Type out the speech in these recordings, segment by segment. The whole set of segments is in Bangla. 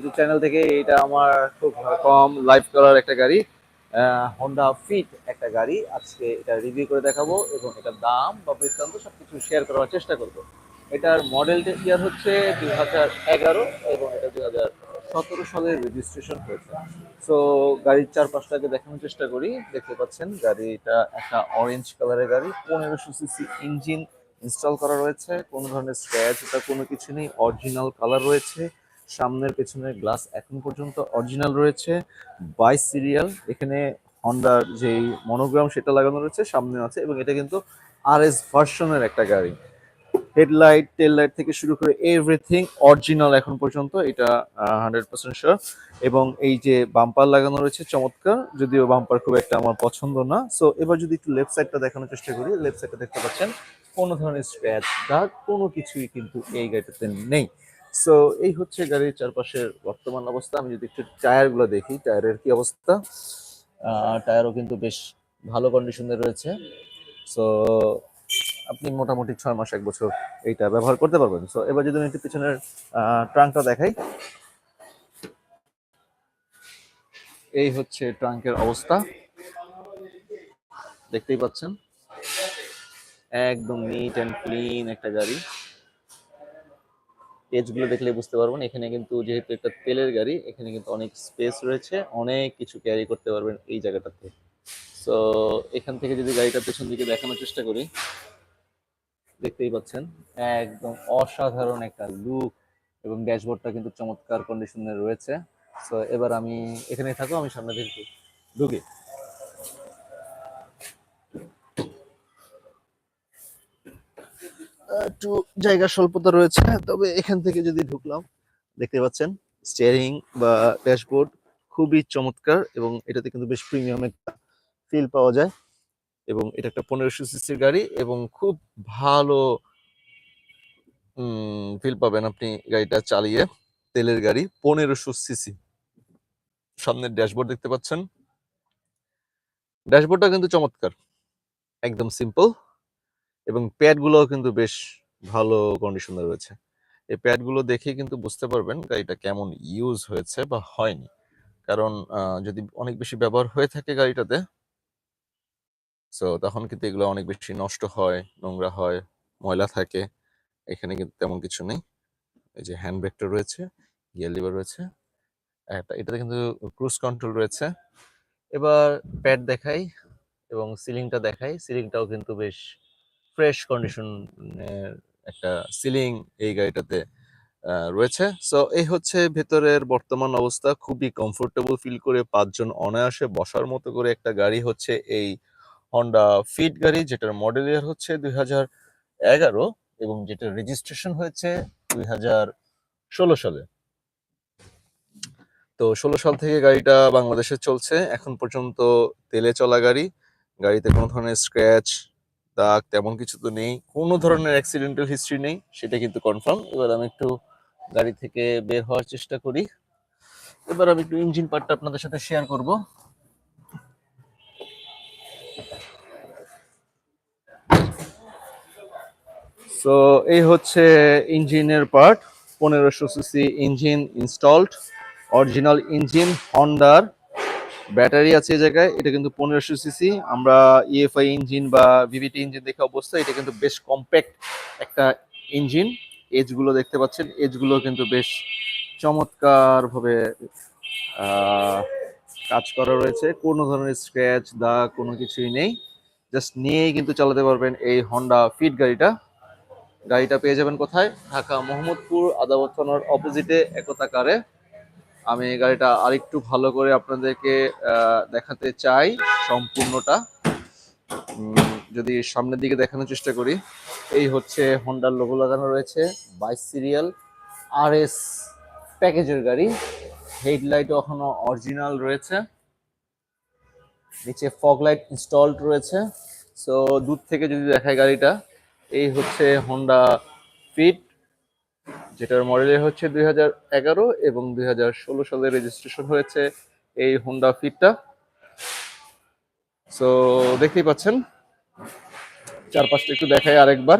ইউটিউব চ্যানেল থেকে এটা আমার খুব কম লাইভ করার একটা গাড়ি হন্ডা ফিট একটা গাড়ি। আজকে এটা রিভিউ করে দেখাবো এবং এটার দাম বা বৃত্তান্ত সবকিছু শেয়ার করার চেষ্টা করব। এটার মডেলটা ইয়ার হচ্ছে দুই হাজার এগারো এবং এটা দুই হাজার সতেরো সালের রেজিস্ট্রেশন হয়েছে। সো গাড়ির চারপাশটাকে দেখানোর চেষ্টা করি। দেখতে পাচ্ছেন, গাড়িটা একটা অরেঞ্জ কালারের গাড়ি। পনেরোশো সিসি ইঞ্জিন ইনস্টল করা রয়েছে। কোনো ধরনের স্ক্র্যাচ এটা কোনো কিছু নেই অরিজিনাল কালার রয়েছে। সামনের পেছনের গ্লাস এখন পর্যন্ত অরিজিনাল রয়েছে। বাইশ সিরিয়াল, এখানে হন্ডার যেই মনোগ্রাম সেটা লাগানো রয়েছে, সামনে আছে এবং এটা কিন্তু আর এস ভার্সনের একটা গাড়ি। হেডলাইট টেল লাইট থেকে শুরু করে এভরিথিং অরিজিনাল এখন পর্যন্ত, এটা হান্ড্রেড পার্সেন্ট শিওর এবং এই যে বাম্পার লাগানো রয়েছে, চমৎকার। যদিও বাম্পার খুব একটা আমার পছন্দ না। সো এবার যদি একটু লেফট সাইডটা দেখানোর চেষ্টা করি লেফট সাইডটা দেখতে পাচ্ছেন, কোনো ধরনের স্ক্র্যাচ দাগ কোনো কিছুই কিন্তু এই গাড়িটাতে নেই। সো এই হচ্ছে গাড়ির চারপাশের বর্তমান অবস্থা। আমি যদি একটু টায়ারগুলো দেখি, টায়ারের কি অবস্থা? টায়ারও কিন্তু বেশ ভালো কন্ডিশনে রয়েছে। সো আপনি মোটামুটি ছয় মাস, এক বছর এইটা ব্যবহার করতে পারবেন। সো এবার যদি আমি একটু পিছনের ট্রাঙ্কটা দেখাই। এই হচ্ছে ট্রাঙ্কের অবস্থা। দেখতেই পাচ্ছেন? একদম নিট অ্যান্ড ক্লিন একটা গাড়ি। পেজগুলো দেখলে বুঝতে পারবেন। এখানে কিন্তু যেহেতু একটা তেলের গাড়ি, এখানে কিন্তু অনেক স্পেস রয়েছে, অনেক কিছু ক্যারি করতে পারবেন এই জায়গাটাতে। সো এখান থেকে যদি গাড়িটা পেছন দিকে দেখানোর চেষ্টা করি, দেখতেই পাচ্ছেন, একদম অসাধারণ একটা লুক এবং ড্যাশবোর্ডটা কিন্তু চমৎকার কন্ডিশনে রয়েছে। সো এবার আমি এখানে থাকো আমি সামনে দিকে ঢুকি। একটু জায়গা স্বল্পতা রয়েছে, তবে এখান থেকে যদি ঢুকলাম, দেখতে পাচ্ছেন স্টিয়ারিং বা ড্যাশবোর্ড খুবই চমৎকার এবং এটাতে কিন্তু বেশ প্রিমিয়াম একটা ফিল পাওয়া যায় এবং এটা একটা পনেরোশো সিসির গাড়ি এবং খুব ভালো ফিল পাবেন আপনি গাড়িটা চালিয়ে, তেলের গাড়ি পনেরোশো সিসি সামনের ড্যাশবোর্ড দেখতে পাচ্ছেন। ড্যাশবোর্ডটা কিন্তু চমৎকার, একদম সিম্পল এবং প্যাডগুলোও কিন্তু বেশ ভালো কন্ডিশনে রয়েছে। এই প্যাডগুলো দেখে কিন্তু বুঝতে পারবেন গাড়িটা কেমন ইউজ হয়েছে বা হয়নি। কারণ যদি অনেক বেশি ব্যবহার হয়ে থাকে গাড়িটাতে সো তখন কিন্তু এগুলো অনেক বেশি নষ্ট হয়, নোংরা হয়, ময়লা থাকে। এখানে কিন্তু তেমন কিছু নেই। এই যে হ্যান্ড ব্রেকটা রয়েছে গিয়ার লিভার রয়েছে এটাতে কিন্তু ক্রুজ কন্ট্রোল রয়েছে। এবার প্যাড দেখাই এবং সিলিংটা দেখাই। সিলিংটাও কিন্তু বেশ ফ্রেশ কন্ডিশনের একটা সিলিং এই গাড়িটাতে রয়েছে। সো, এই হচ্ছে ভেতরের বর্তমান অবস্থা। খুবই কমফোর্টেবল ফিল করে পাঁচজন অনায়াসে বসার মতো করে একটা গাড়ি হচ্ছে এই হন্ডা ফিট গাড়ি, যেটার মডেল ইয়ার হচ্ছে দুই এগারো এবং যেটার রেজিস্ট্রেশন হয়েছে দুই ষোলো সালে। তো ষোলো সাল থেকে গাড়িটা বাংলাদেশে চলছে। এখন পর্যন্ত তেলে চলা গাড়ি। গাড়িতে কোনো ধরনের স্ক্র্যাচ দাগ তেমন কিছু তো নেই। কোনো ধরনের অ্যাক্সিডেন্টাল হিস্ট্রি নেই সেটা কিন্তু কনফার্ম এবার আমি একটু গাড়ি থেকে বের হওয়ার চেষ্টা করি। এবার আমি একটু ইঞ্জিন পার্টটা আপনাদের সাথে শেয়ার করব। সো এই হচ্ছে ইঞ্জিনের পার্ট পনেরোশো CC engine installed original engine হন্ডার battery আছে এই জায়গায়, এটা কিন্তু পনেরোশো সিসি। আমরা ইএফআই ইঞ্জিন বা ভিভিটি ইঞ্জিন দেখে অবস্থা, এটা কিন্তু বেশ কম্প্যাক্ট একটা ইঞ্জিন এজগুলো দেখতে পাচ্ছেন এজগুলো কিন্তু বেশ চমৎকারভাবে কাজ করা রয়েছে। কোনো ধরনের স্ক্র্যাচ দা কোনো কিছুই নেই। জাস্ট নিয়েই কিন্তু চালাতে পারবেন এই হন্ডা ফিট গাড়িটা। গাড়িটা পেয়ে যাবেন কোথায়? ঢাকা মোহাম্মদপুর আদাবত থানার অপোজিটে একতা কারে আমি এই গাড়িটা আরেকটু ভালো করে আপনাদেরকে দেখাতে চাই সম্পূর্ণটা। যদি সামনের দিকে দেখানোর চেষ্টা করি, এই হচ্ছে হন্ডার লোগো লাগানো রয়েছে, বাইশ সিরিয়াল আর এস প্যাকেজের গাড়ি। হেডলাইটও এখনও অরিজিনাল রয়েছে। নিচে ফগ লাইট ইনস্টলড রয়েছে। সো দূর থেকে যদি দেখায় গাড়িটা, এই হচ্ছে হন্ডা ফিট যেটার মডেল হচ্ছে দুই হাজার এগারো এবং দুই সালে রেজিস্ট্রেশন হয়েছে এই হোন্ডা ফিটটা সো দেখতেই পাচ্ছেন। চারপাশটা একটু দেখাই আরেকবার।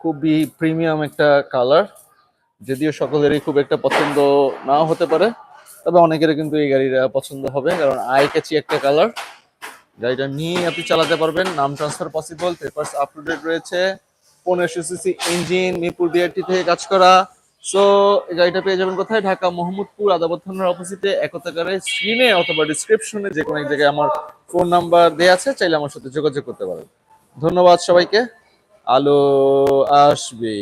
খুবই প্রিমিয়াম একটা কালার যদিও সকলেরই খুব একটা পছন্দ না হতে পারে, তবে অনেকেরই কিন্তু এই গাড়িটা পছন্দ হবে, কারণ আই ক্যাচি একটা কালার গাড়িটা নিয়ে আপনি চালাতে পারবেন, নাম transfer possible papers up to date রয়েছে। পনেরোশো সিসি ইঞ্জিন, মিরপুর বিআরটি থেকে কাজ করা। সো গাড়িটা পেয়ে যাবেন কোথায়? ঢাকা, মোহাম্মদপুর আদাবত থানার অপোজিটে একতাকারে স্ক্রিনে অথবা ডিসক্রিপশনে যে কোনো এক জায়গায় আমার ফোন নাম্বার দেওয়া আছে, চাইলে আমার সাথে যোগাযোগ করতে পারেন। ধন্যবাদ সবাইকে। আলো আসবে